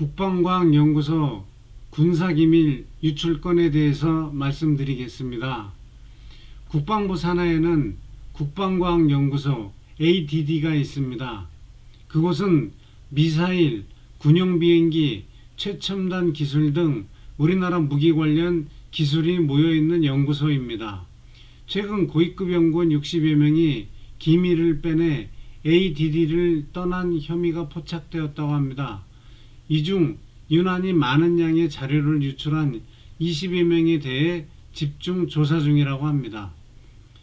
국방과학연구소 군사기밀 유출건에 대해서 말씀드리겠습니다. 국방부 산하에는 국방과학연구소 ADD가 있습니다. 그곳은 미사일, 군용비행기, 최첨단 기술 등 우리나라 무기 관련 기술이 모여있는 연구소입니다. 최근 고위급 연구원 60여 명이 기밀을 빼내 ADD를 떠난 혐의가 포착되었다고 합니다. 이 중 유난히 많은 양의 자료를 유출한 20여 명에 대해 집중 조사 중이라고 합니다.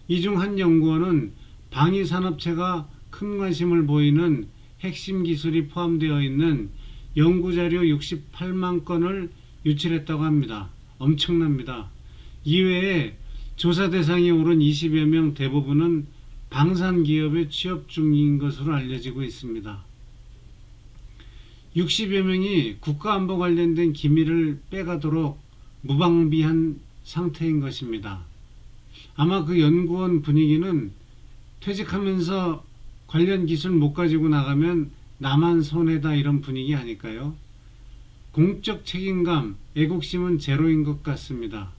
이 중 한 연구원은 방위 산업체가 큰 관심을 보이는 핵심 기술이 포함되어 있는 연구자료 68만 건을 유출했다고 합니다. 엄청납니다. 이외에 조사 대상에 오른 20여 명 대부분은 방산 기업에 취업 중인 것으로 알려지고 있습니다. 60여 명이 국가안보 관련된 기밀을 빼가도록 무방비한 상태인 것입니다. 아마 그 연구원 분위기는 퇴직하면서 관련 기술 못 가지고 나가면 나만 손해다 이런 분위기 아닐까요? 공적 책임감, 애국심은 제로인 것 같습니다.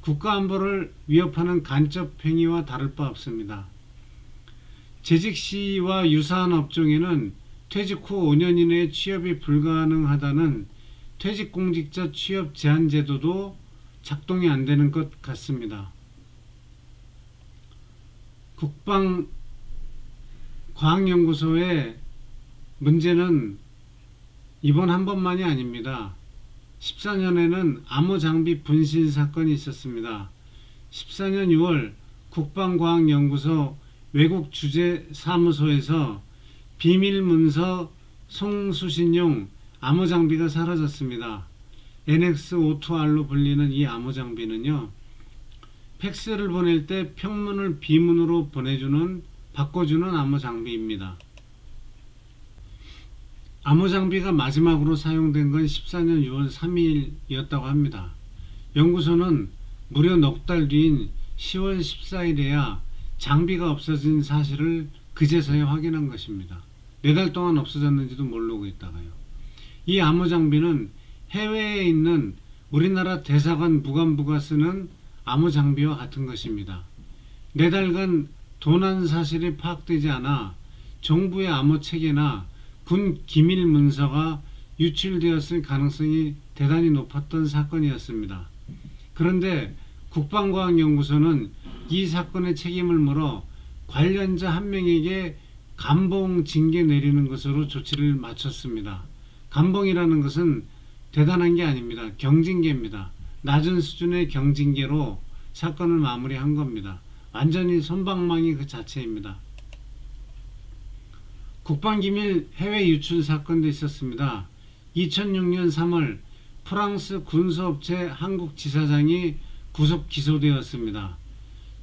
국가안보를 위협하는 간접 행위와 다를 바 없습니다. 재직 시와 유사한 업종에는 퇴직 후 5년 이내에 취업이 불가능하다는 퇴직공직자 취업 제한 제도도 작동이 안 되는 것 같습니다. 국방 과학연구소의 문제는 이번 한 번만이 아닙니다. 14년에는 암호 장비 분실 사건이 있었습니다. 14년 6월 국방과학연구소 외국 주재 사무소에서 비밀 문서 송수신용 암호 장비가 사라졌습니다. NX52R로 불리는 이 암호 장비는요. 팩스를 보낼 때 평문을 비문으로 보내주는 바꿔주는 암호 장비입니다. 암호 장비가 마지막으로 사용된 건 14년 6월 3일이었다고 합니다. 연구소는 무려 넉 달 뒤인 10월 14일에야 장비가 없어진 사실을 그제서야 확인한 것입니다. 네 달 동안 없어졌는지도 모르고 있다가요. 이 암호 장비는 해외에 있는 우리나라 대사관 무관부가 쓰는 암호 장비와 같은 것입니다. 네 달간 도난 사실이 파악되지 않아 정부의 암호 체계나 군 기밀 문서가 유출되었을 가능성이 대단히 높았던 사건이었습니다. 그런데 국방과학연구소는 이 사건의 책임을 물어 관련자 한 명에게 감봉 징계 내리는 것으로 조치를 마쳤습니다. 감봉이라는 것은 대단한 게 아닙니다. 경징계입니다. 낮은 수준의 경징계로 사건을 마무리한 겁니다. 완전히 손방망이 그 자체입니다. 국방기밀 해외 유출 사건도 있었습니다. 2006년 3월 프랑스 군수업체 한국 지사장이 구속 기소되었습니다.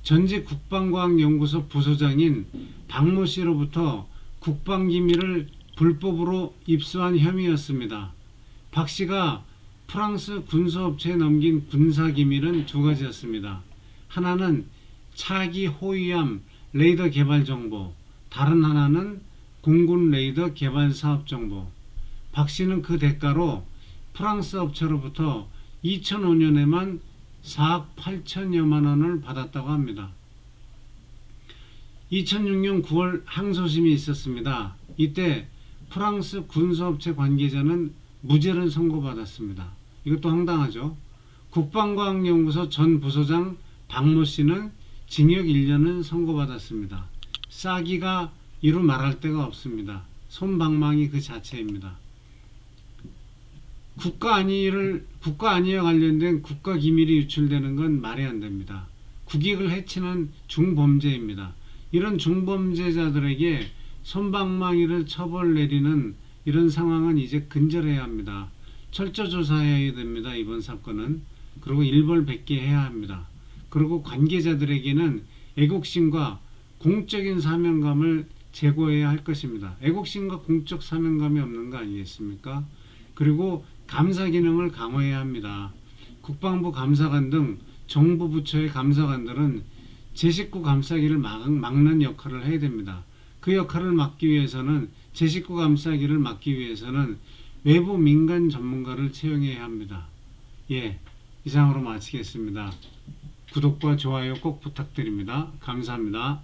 전직 국방과학연구소 부소장인 박모 씨로부터 국방기밀을 불법으로 입수한 혐의였습니다. 박 씨가 프랑스 군수업체에 넘긴 군사기밀은 두 가지였습니다. 하나는 차기 호위함 레이더 개발 정보, 다른 하나는 공군 레이더 개발 사업 정보. 박 씨는 그 대가로 프랑스 업체로부터 2005년에만 4억 8천여만 원을 받았다고 합니다. 2006년 9월 항소심이 있었습니다. 이때 프랑스 군수업체 관계자는 무죄를 선고받았습니다. 이것도 황당하죠. 국방과학연구소 전 부소장 박모 씨는 징역 1년을 선고받았습니다. 싸기가 이루 말할 데가 없습니다. 손방망이 그 자체입니다. 국가 안위를 국가 안위와 관련된 국가 기밀이 유출되는 건 말이 안 됩니다. 국익을 해치는 중범죄입니다. 이런 중범죄자들에게 손방망이를 처벌 내리는 이런 상황은 이제 근절해야 합니다. 철저 조사해야 됩니다. 이번 사건은 그리고 일벌백계 해야 합니다. 그리고 관계자들에게는 애국심과 공적인 사명감을 제고해야 할 것입니다. 애국심과 공적 사명감이 없는 거 아니겠습니까? 그리고 감사 기능을 강화해야 합니다. 국방부 감사관 등 정부 부처의 감사관들은 제 식구 감싸기를 막, 막는 역할을 해야 됩니다. 그 역할을 막기 위해서는 제 식구 감싸기를 막기 위해서는 외부 민간 전문가를 채용해야 합니다. 예, 이상으로 마치겠습니다. 구독과 좋아요 꼭 부탁드립니다. 감사합니다.